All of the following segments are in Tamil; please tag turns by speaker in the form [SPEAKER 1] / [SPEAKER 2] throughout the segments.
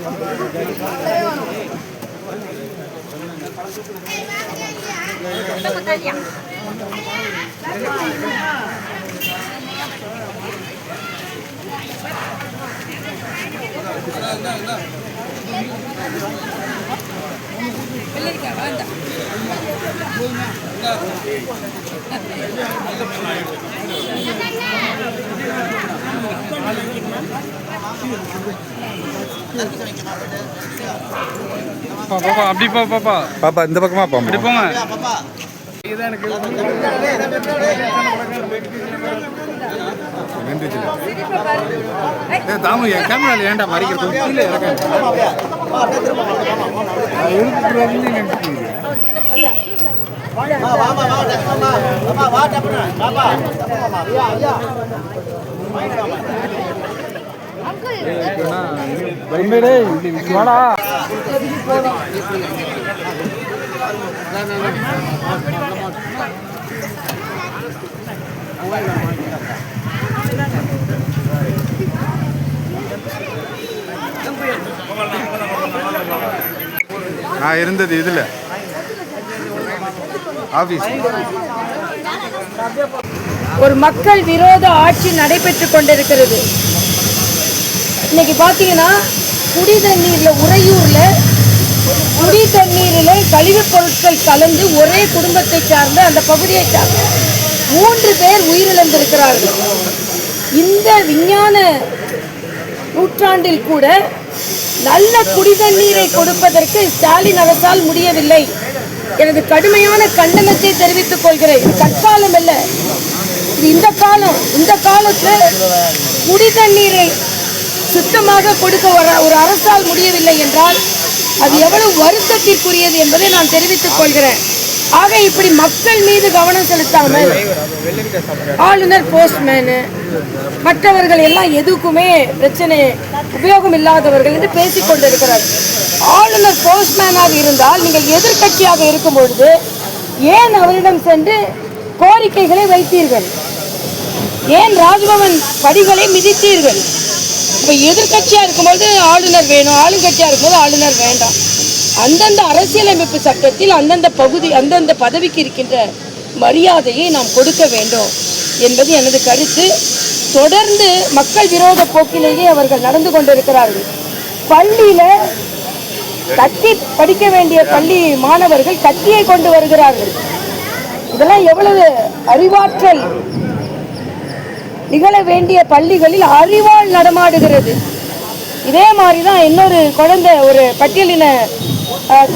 [SPEAKER 1] பா பாப்பா அப்படி பா பாப்பா
[SPEAKER 2] பாப்பா இந்த பக்கமா
[SPEAKER 1] அப்படி
[SPEAKER 2] போமா
[SPEAKER 1] போங்க. தாமு என் கேமரால ஏன்டா மறைக்கிறது? கீழே வாடா
[SPEAKER 2] நான் இருந்தது இதுல. ஆபீஸ்
[SPEAKER 3] ஒரு மக்கள் விரோத ஆட்சி நடைபெற்று கொண்டிருக்கிறது. இன்னைக்கு பார்த்தீங்கன்னா குடி தண்ணீரில் உறையூரில் குடி தண்ணீரில் கழிவுப் பொருட்கள் கலந்து ஒரே குடும்பத்தை சார்ந்த அந்த பகுதியை சார்ந்த மூன்று பேர் உயிரிழந்திருக்கிறார்கள். இந்த விஞ்ஞான நூற்றாண்டில் கூட நல்ல குடி தண்ணீரை கொடுப்பதற்கு ஸ்டாலின் அரசால் முடியவில்லை. எனது கடுமையான கண்டனத்தை தெரிவித்துக் கொள்கிறேன். தற்காலம் அல்ல. இந்த காலம் இந்த காலத்தில் குடி தண்ணீரை சுத்தமாக கொடுக்க ஒரு ஒரு அரசால் முடியவில்லை என்றால் அது எவ்வளவு வருத்தத்திற்குரியது என்பதை நான் தெரிவித்துக் கொள்கிறேன். ஆக இப்படி மக்கள் மீது கவனம் செலுத்தாமல் ஆளுநர் போஸ்ட்மேனு மற்றவர்கள் எல்லாம் எதுக்குமே பிரச்சனை உபயோகம் இல்லாதவர்கள் என்று பேசிக்கொண்டிருக்கிறார் ஆளுநர் போஸ்ட்மேனாக இருந்தால் நீங்கள் எதிர்க்கட்சியாக இருக்கும் பொழுது ஏன் அவரிடம் சென்று கோரிக்கைகளை வைத்தீர்கள்? ஏன் ராஜ்பவன் படிகளை மிதித்தீர்கள்? இப்போ எதிர்கட்சியாக இருக்கும்போது ஆளுநர் வேணும் ஆளுங்கட்சியாக இருக்கும்போது ஆளுநர் வேண்டாம். அந்தந்த அரசியலமைப்பு சட்டத்தில் அந்தந்த பகுதி அந்தந்த பதவிக்கு இருக்கின்ற மரியாதையை நாம் கொடுக்க வேண்டும் என்பது எனது கருத்து. தொடர்ந்து மக்கள் விரோத போக்கிலேயே அவர்கள் நடந்து கொண்டிருக்கிறார்கள். பள்ளியில் கத்தி படிக்க வேண்டிய பள்ளி மாணவர்கள் கத்தியை கொண்டு வருகிறார்கள். இதெல்லாம் எவ்வளவு அறிவாற்றல். நிகழ வேண்டிய பள்ளிகளில் அறிவால் நடமாடுகிறது. இதே மாதிரி தான் இன்னொரு குழந்தை ஒரு பட்டியலின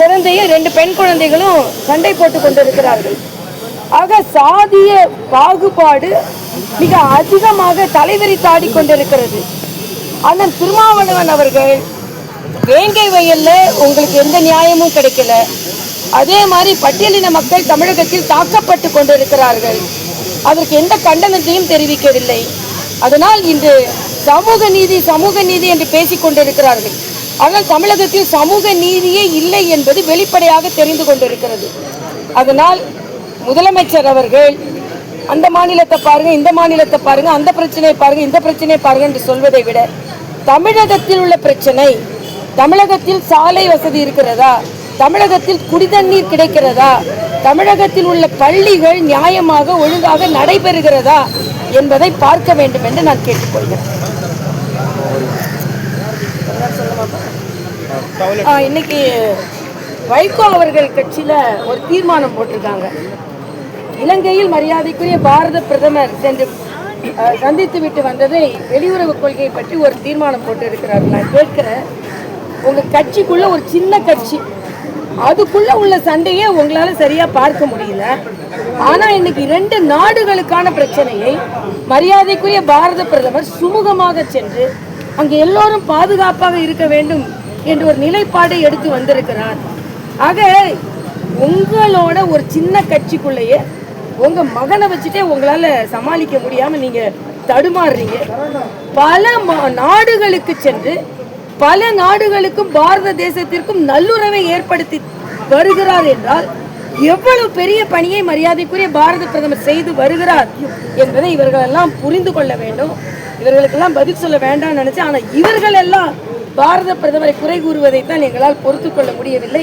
[SPEAKER 3] குழந்தையும் ரெண்டு பெண் குழந்தைகளும் சண்டை போட்டு கொண்டிருக்கிறார்கள். ஆக சாதிய பாகுபாடு மிக அதிகமாக தலைவிரித்தாடி கொண்டிருக்கிறது அண்ணன் திருமாவளவன் அவர்கள் வேங்கை வயல்ல உங்களுக்கு எந்த நியாயமும் கிடைக்கல. அதே மாதிரி பட்டியலின மக்கள் தமிழகத்தில் தாக்கப்பட்டு கொண்டிருக்கிறார்கள். அதற்கு எந்த கண்டனத்தையும் தெரிவிக்கவில்லை. அதனால் இன்று சமூக நீதி சமூக நீதி என்று பேசிக் கொண்டிருக்கிறார்கள். ஆனால் தமிழகத்தில் சமூக நீதியே இல்லை என்பது வெளிப்படையாக தெரிந்து கொண்டிருக்கிறது. அதனால் முதலமைச்சர் அவர்கள் அந்த மாநிலத்தை பாருங்க இந்த மாநிலத்தை பாருங்க அந்த பிரச்சனையை பாருங்க இந்த பிரச்சனையை பாருங்க என்று சொல்வதை விட தமிழகத்தில் உள்ள பிரச்சனை தமிழகத்தில் சாலை வசதி இருக்கிறதா? தமிழகத்தில் குடிதண்ணீர் கிடைக்கிறதா? தமிழகத்தில் உள்ள பள்ளிகள் நியாயமாக ஒழுங்காக நடைபெறுகிறதா என்பதை பார்க்க வேண்டும் என்று நான் கேட்டுக்கொள்கிறேன். ஆ, இன்னைக்கு வைகோ அவர்கள் கட்சியில ஒரு தீர்மானம் போட்டிருக்காங்க. இலங்கையில் மரியாதைக்குரிய பாரத பிரதமர் சென்று சந்தித்து விட்டு வந்ததை வெளியுறவு கொள்கை பற்றி ஒரு தீர்மானம் போட்டு இருக்கிறார் நான் கேட்கிறேன். உங்கள் கட்சிக்குள்ளே ஒரு சின்ன கட்சி. அதுக்குள்ளே உள்ள சண்டையே உங்களால் சரியாக பார்க்க முடியல. ஆனால் இன்னைக்கு இரண்டு நாடுகளுக்கான பிரச்சனையை மரியாதைக்குரிய பாரத பிரதமர் சுமூகமாக சென்று அங்கே எல்லோரும் பாதுகாப்பாக இருக்க வேண்டும் என்று ஒரு நிலைப்பாடை எடுத்து வந்திருக்கிறார். ஆக உங்களோட ஒரு சின்ன கட்சிக்குள்ளேயே உங்க மகனை வச்சுட்டே உங்களால சமாளிக்க முடியாம நீங்க தடுமாறுறீங்க. பல ம- நாடுகளுக்கு சென்று பல நாடுகளுக்கும் பாரத தேசத்திற்கும் நல்லுறவை ஏற்படுத்தி வருகிறார் என்றால் எவ்வளவு பெரிய பணியை மரியாதைக்குரிய பாரத பிரதமர் செய்து வருகிறார் என்பதை இவர்கள் எல்லாம் புரிந்து கொள்ள வேண்டும். இவர்களுக்கெல்லாம் பதில் சொல்ல வேண்டாம்னு நினைச்சேன் ஆனா இவர்கள் எல்லாம் பாரத பிரதமரை குறை கூறுவதைத்தான் எங்களால் பொறுத்து கொள்ள முடியவில்லை.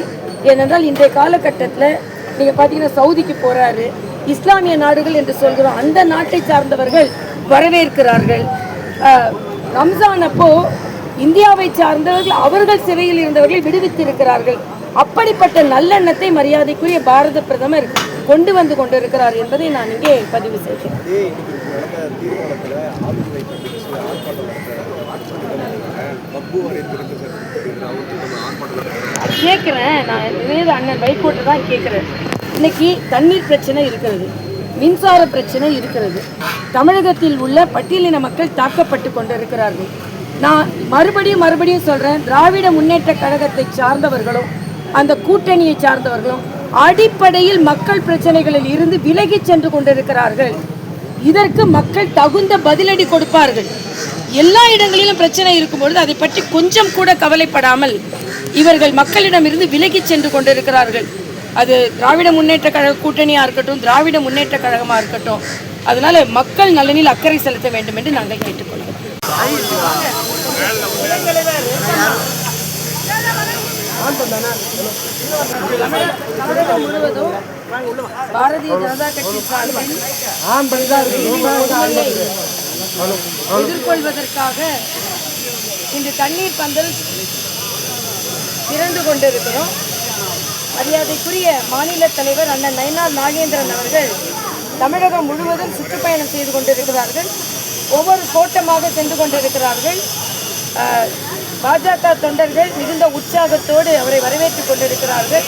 [SPEAKER 3] ஏனென்றால் இன்றைய காலகட்டத்தில் நீங்கள் பார்த்தீங்கன்னா சவுதிக்கு போறாரு. இஸ்லாமிய நாடுகள் என்று சொல்கிறோம் அந்த நாட்டை சார்ந்தவர்கள் வரவேற்கிறார்கள். ரம்ஜான் அப்போ இந்தியாவை சார்ந்தவர்கள் அவர்கள் சிறையில் இருந்தவர்களை விடுவித்திருக்கிறார்கள். அப்படிப்பட்ட நல்லெண்ணத்தை மரியாதைக்குரிய பாரத பிரதமர் கொண்டு வந்து கொண்டிருக்கிறார் என்பதை நான் இங்கே பதிவு செய்கிறேன். கேட்குறேன். நான் இதே அண்ணன் வைகோட்டை தான் கேட்குறேன். இன்னைக்கு தண்ணீர் பிரச்சனை இருக்கிறது மின்சார பிரச்சனை இருக்கிறது. தமிழகத்தில் உள்ள பட்டியலின மக்கள் தாக்கப்பட்டு கொண்டிருக்கிறார்கள். நான் மறுபடியும் மறுபடியும் சொல்கிறேன் திராவிட முன்னேற்ற கழகத்தை சார்ந்தவர்களும் அந்த கூட்டணியை சார்ந்தவர்களும் அடிப்படையில் மக்கள் பிரச்சனைகளில் இருந்து விலகி சென்று கொண்டிருக்கிறார்கள். இதற்கு மக்கள் தகுந்த பதிலடி கொடுப்பார்கள். எல்லா இடங்களிலும் பிரச்சனை இருக்கும்பொழுது அதை பற்றி கொஞ்சம் கூட கவலைப்படாமல் இவர்கள் மக்களிடம் இருந்து விலகி சென்று கொண்டிருக்கிறார்கள். அது திராவிட முன்னேற்ற கழக கூட்டணியாக இருக்கட்டும் திராவிட முன்னேற்ற கழகமாக இருக்கட்டும் அதனால மக்கள் நலனில் அக்கறை செலுத்த வேண்டும் என்று நாங்கள் கேட்டுக்கொள்கிறோம். தமிழகம் முழுவதும் பாரதிய ஜனதா கட்சி சார்பில் எதிர்கொள்வதற்காக இன்று தண்ணீர் பந்தல் திறந்து கொண்டிருக்கிறோம். மரியாதைக்குரிய மாநில தலைவர் அண்ணன் நயனார் நாகேந்திரன் அவர்கள் தமிழகம் முழுவதும் சுற்றுப்பயணம் செய்து கொண்டிருக்கிறார்கள். ஒவ்வொரு கோட்டமாக சென்று கொண்டிருக்கிறார்கள். பாஜக தொண்டர்கள் மிகுந்த உற்சாகத்தோடு அவரை வரவேற்றுக் கொண்டிருக்கிறார்கள்.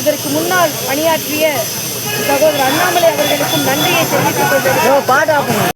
[SPEAKER 3] இதற்கு முன்னால் பணியாற்றிய சகோதரர் அண்ணாமலை அவர்களுக்கும் நன்றியை தெரிவித்துக் கொண்டிருக்கிறோம்.